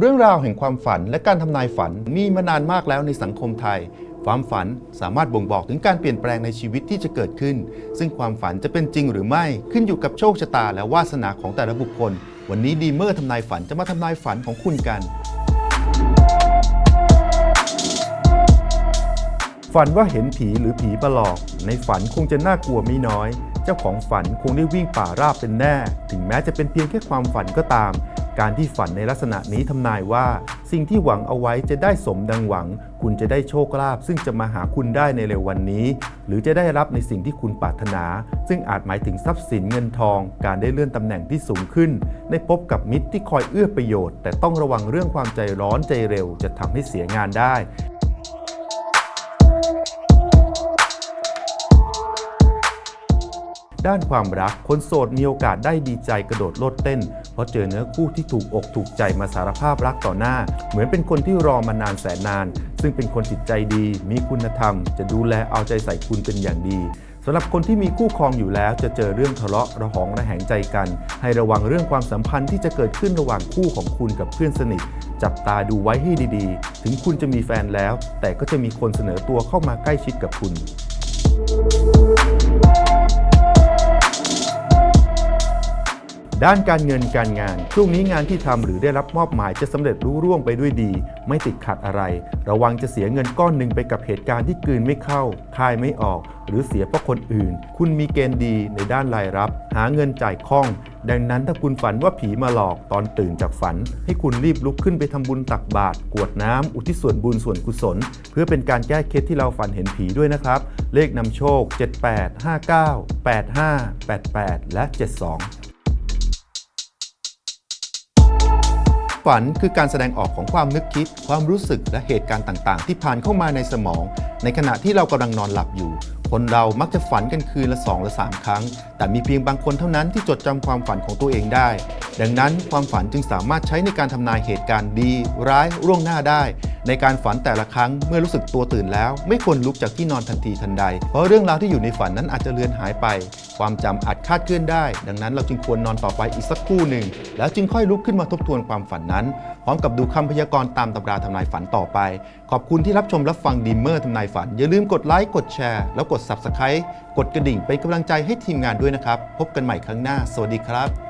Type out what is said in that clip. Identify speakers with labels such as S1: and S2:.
S1: เรื่องราวแห่งความฝันและการทำนายฝันมีมานานมากแล้วในสังคมไทย ความฝันสามารถบ่งบอกถึงการเปลี่ยนแปลงในชีวิตที่จะเกิดขึ้น ซึ่งความฝันจะเป็นจริงหรือไม่ขึ้นอยู่กับโชคชะตาและวาสนาของแต่ละบุคคล วันนี้ดีเมอร์ทำนายฝันจะมาทำนายฝันของคุณกัน ฝันว่าเห็นผีหรือผีประหลอก ในฝันคงจะน่ากลัวไม่น้อย เจ้าของฝันคงได้วิ่งป่าราบเป็นแน่ ถึงแม้จะเป็นเพียงแค่ความฝันก็ตาม การที่ฝันในลักษณะนี้ทำนายว่า สิ่งที่หวังเอาไว้จะได้สมดังหวัง คุณจะได้โชคลาภซึ่งจะมาหาคุณได้ในเร็ววันนี้ หรือจะได้รับในสิ่งที่คุณปรารถนา ซึ่งอาจหมายถึงทรัพย์สินเงินทอง การได้เลื่อนตำแหน่งที่สูงขึ้น ได้พบกับมิตรที่คอยเอื้อประโยชน์ แต่ต้องระวังเรื่องความใจร้อนใจเร็ว จะทำให้เสียงานได้ ด้านความรักคนโสดมีโอกาสได้ดีใจกระโดดโลดเต้น เพราะเจอเนื้อคู่ที่ถูกอกถูกใจมาสารภาพรักต่อหน้า เหมือนเป็นคนที่รอมานานแสนนาน ซึ่งเป็นคนจิตใจดี มีคุณธรรม จะดูแลเอาใจใส่คุณเป็นอย่างดีสำหรับคนที่มีคู่ครองอยู่แล้วจะเจอเรื่องทะเลาะระหองระแหงใจกัน ให้ระวังเรื่องความสัมพันธ์ที่จะเกิดขึ้นระหว่างคู่ของคุณกับเพื่อนสนิท จับตาดูไว้ให้ดีๆ ถึงคุณจะมีแฟนแล้ว แต่ก็จะมีคนเสนอตัวเข้ามาใกล้ชิดกับคุณ ด้านการเงินการงาน ช่วงนี้งานที่ทำหรือได้รับมอบหมายจะสำเร็จรุ่ร่วงไปด้วยดี ไม่ติดขัดอะไร ระวังจะเสียเงินก้อนหนึ่งไปกับเหตุการณ์ที่กืนไม่เข้าคายไม่ออก หรือเสียเพราะคนอื่น คุณมีเกณฑ์ดีในด้านรายรับ หาเงินจ่ายคล่อง ดังนั้นถ้าคุณฝันว่าผีมาหลอกตอนตื่นจากฝัน ให้คุณรีบลุกขึ้นไปทำบุญตักบาตรกวดน้ำอุทิศส่วนบุญส่วนกุศล เพื่อเป็นการแก้เคล็ดที่เราฝันเห็นผีด้วยนะครับ เลขนำโชค 78 59 85 88 และ 72 ฝันคือการแสดงออกของความนึกคิด ความรู้สึกและเหตุการณ์ต่างๆ ที่ผ่านเข้ามาในสมอง ในขณะที่เรากำลังนอนหลับอยู่ คนเรามักจะฝันกันคืนละสองละสามครั้ง แต่มีเพียงบางคนเท่านั้นที่จดจำความฝันของตัวเองได้ ดังนั้นความฝันจึงสามารถใช้ในการทำนายเหตุการณ์ดี ร้ายร่วงหน้าได้ ในการฝันแต่ละครั้งเมื่อรู้สึกตัวตื่นแล้ว ไม่ควรลุกจากที่นอนทันทีทันใด เพราะเรื่องราวที่อยู่ในฝันนั้นอาจจะเลือนหายไป ความจำอาจคาดเคลื่อนได้ ดังนั้นเราจึงควรนอนต่อไปอีกสักครู่หนึ่ง แล้วจึงค่อยลุกขึ้นมาทบทวนความฝันนั้น พร้อมกับดูคำพยากรณ์ตามตำราทำนายฝันต่อไป ขอบคุณที่รับชมรับฟังดีมเมอร์ทำนายฝัน อย่าลืมกดไลค์กดแชร์แล้วกด Subscribe กดกระดิ่งเป็นกำลังใจให้ทีมงานด้วยนะครับ พบกันใหม่ครั้งหน้า สวัสดีครับ